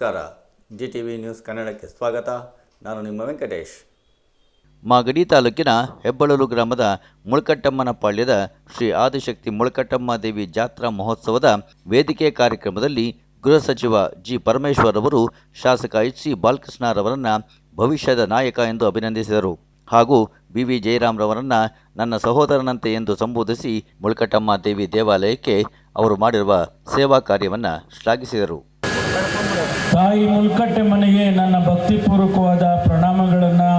ನಮಸ್ಕಾರ. G T V news ಕನ್ನಡಕ್ಕೆ ಸ್ವಾಗತ. ನಾನು ನಿಮ್ಮ ವೆಂಕಟೇಶ್. ಮಾಗಡಿ ತಾಲೂಕಿನ ಹೆಬ್ಬಳೂರು ಗ್ರಾಮದ ಮುಳ್ಕಟ್ಟಮ್ಮನ ಪಾಳ್ಯದ ಶ್ರೀ ಆದಿಶಕ್ತಿ ಮುಳುಕಟ್ಟಮ್ಮ ದೇವಿ ಜಾತ್ರಾ ಮಹೋತ್ಸವದ ವೇದಿಕೆ ಕಾರ್ಯಕ್ರಮದಲ್ಲಿ ಗೃಹ ಸಚಿವ ಜಿ ಪರಮೇಶ್ವರ್ ಅವರು ಶಾಸಕ ಎಚ್ ಸಿ ಬಾಲಕೃಷ್ಣರವರನ್ನು ಭವಿಷ್ಯದ ನಾಯಕ ಎಂದು ಅಭಿನಂದಿಸಿದರು. ಹಾಗೂ ಬಿ ವಿ ಜಯರಾಮ್ರವರನ್ನು ನನ್ನ ಸಹೋದರನಂತೆ ಎಂದು ಸಂಬೋಧಿಸಿ ಮುಳುಕಟ್ಟಮ್ಮ ದೇವಿ ದೇವಾಲಯಕ್ಕೆ ಅವರು ಮಾಡಿರುವ ಸೇವಾ ಕಾರ್ಯವನ್ನು ಶ್ಲಾಘಿಸಿದರು. ತಾಯಿ ಮನೆಗೆ ನನ್ನ ಭಕ್ತಿಪೂರ್ವಕವಾದ ಪ್ರಣಾಮಗಳನ್ನು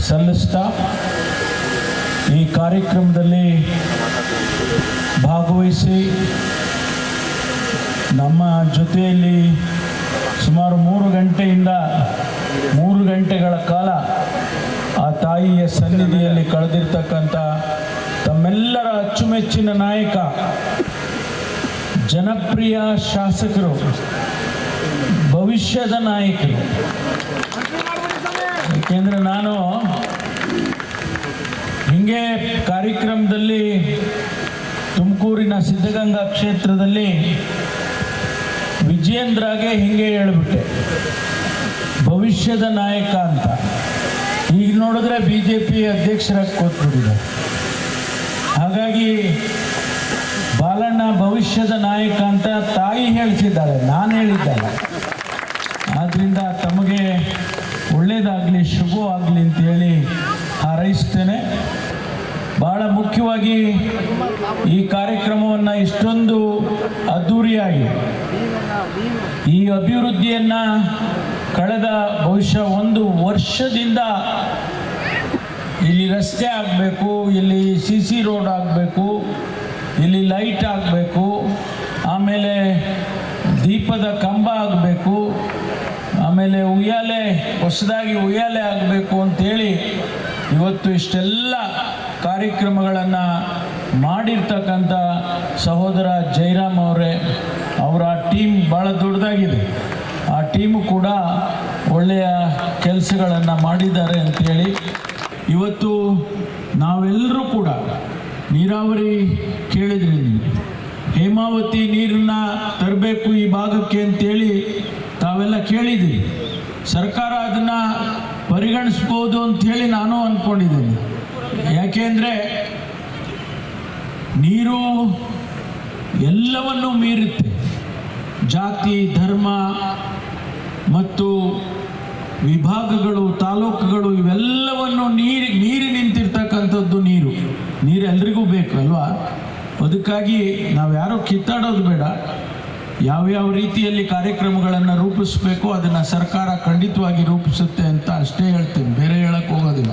ಸಲ್ಲಿಸ್ತಾ ಈ ಕಾರ್ಯಕ್ರಮದಲ್ಲಿ ಭಾಗವಹಿಸಿ ನಮ್ಮ ಜೊತೆಯಲ್ಲಿ ಸುಮಾರು ಮೂರು ಗಂಟೆಯಿಂದ ಮೂರು ಗಂಟೆಗಳ ಕಾಲ ಆ ತಾಯಿಯ ಸನ್ನಿಧಿಯಲ್ಲಿ ಕಳೆದಿರ್ತಕ್ಕಂಥ ತಮ್ಮೆಲ್ಲರ ಅಚ್ಚುಮೆಚ್ಚಿನ ನಾಯಕ, ಜನಪ್ರಿಯ ಶಾಸಕರು ಭವಿಷ್ಯದ ನಾಯಕರು. ಯಾಕೆಂದ್ರೆ ನಾನು ಹಿಂಗೆ ಕಾರ್ಯಕ್ರಮದಲ್ಲಿ ತುಮಕೂರಿನ ಸಿದ್ಧಗಂಗಾ ಕ್ಷೇತ್ರದಲ್ಲಿ ವಿಜಯೇಂದ್ರಗೆ ಹಿಂಗೆ ಹೇಳ್ಬಿಟ್ಟೆ. ಭವಿಷ್ಯದ ನಾಯಕ ಅಂತ. ಈಗ ನೋಡಿದ್ರೆ ಬಿ ಜೆ ಪಿ ಅಧ್ಯಕ್ಷರಾಗಿ ಕೂತ್ಬಿಟ್ಟಿದ್ದಾರೆ. ಹಾಗಾಗಿ ಬಾಲಣ್ಣ ಭವಿಷ್ಯದ ನಾಯಕ ಅಂತ ತಾಯಿ ಹೇಳ್ತಿದ್ದಾಳೆ ನಾನು ಹೇಳಿದ್ದಲ್ಲ. ಆದ್ರಿಂದ ತಮಗೆ ಒಳ್ಳೆಯದಾಗಲಿ ಶುಭವಾಗಲಿ ಅಂತೇಳಿ ಹಾರೈಸ್ತೇನೆ. ಬಹಳ ಮುಖ್ಯವಾಗಿ ಈ ಕಾರ್ಯಕ್ರಮವನ್ನು ಇಷ್ಟೊಂದು ಅದ್ಧೂರಿಯಾಗಿ ಈ ಅಭಿವೃದ್ಧಿಯನ್ನು ಕಳೆದ ಬಹುಶಃ ಒಂದು ವರ್ಷದಿಂದ ಇಲ್ಲಿ ರಸ್ತೆ ಆಗಬೇಕು, ಇಲ್ಲಿ ಸಿ ಸಿ ರೋಡ್ ಆಗಬೇಕು ಲೈಟ್ ಆಗಬೇಕು, ಆಮೇಲೆ ದೀಪದ ಕಂಬ ಆಗಬೇಕು, ಆಮೇಲೆ ಉಯ್ಯಾಲೆ, ಹೊಸದಾಗಿ ಉಯ್ಯಾಲೆ ಆಗಬೇಕು ಅಂತೇಳಿ ಇವತ್ತು ಇಷ್ಟೆಲ್ಲ ಕಾರ್ಯಕ್ರಮಗಳನ್ನು ಮಾಡಿರ್ತಕ್ಕಂಥ ಸಹೋದರ ಜೈರಾಮ್ ಅವರೇ, ಅವರ ಟೀಮ್ ಭಾಳ ದೊಡ್ಡದಾಗಿದೆ. ಆ ಟೀಮು ಕೂಡ ಒಳ್ಳೆಯ ಕೆಲಸಗಳನ್ನು ಮಾಡಿದ್ದಾರೆ ಅಂತೇಳಿ. ಇವತ್ತು ನಾವೆಲ್ಲರೂ ಕೂಡ ನೀರಾವರಿ ಕೇಳಿದ್ರಿ ನೀವು ಹೇಮಾವತಿ ನೀರನ್ನ ತರಬೇಕು ಈ ಭಾಗಕ್ಕೆ ಅಂತೇಳಿ ತಾವೆಲ್ಲ ಕೇಳಿದ್ದೀರಿ. ಸರ್ಕಾರ ಅದನ್ನು ಪರಿಗಣಿಸ್ಬೋದು ಅಂಥೇಳಿ ನಾನು ಅಂದ್ಕೊಂಡಿದ್ದೀನಿ. ಯಾಕೆಂದರೆ ನೀರು ಎಲ್ಲವನ್ನೂ ಮೀರುತ್ತೆ. ಜಾತಿ, ಧರ್ಮ ಮತ್ತು ವಿಭಾಗಗಳು, ತಾಲೂಕುಗಳು ಇವೆಲ್ಲವನ್ನು ನೀರು ನೀರು ನೀರು ಎಲ್ರಿಗೂ ಬೇಕು ಅಲ್ವಾ? ಅದಕ್ಕಾಗಿ ನಾವು ಯಾರೋ ಕಿತ್ತಾಡೋದು ಬೇಡ. ಯಾವ್ಯಾವ ರೀತಿಯಲ್ಲಿ ಕಾರ್ಯಕ್ರಮಗಳನ್ನು ರೂಪಿಸಬೇಕು, ಅದನ್ನು ಸರ್ಕಾರ ಖಂಡಿತವಾಗಿ ರೂಪಿಸುತ್ತೆ ಅಂತ ಅಷ್ಟೇ ಹೇಳ್ತೀನಿ. ಬೇರೆ ಹೇಳಕ್ಕೆ ಹೋಗೋದಿಲ್ಲ.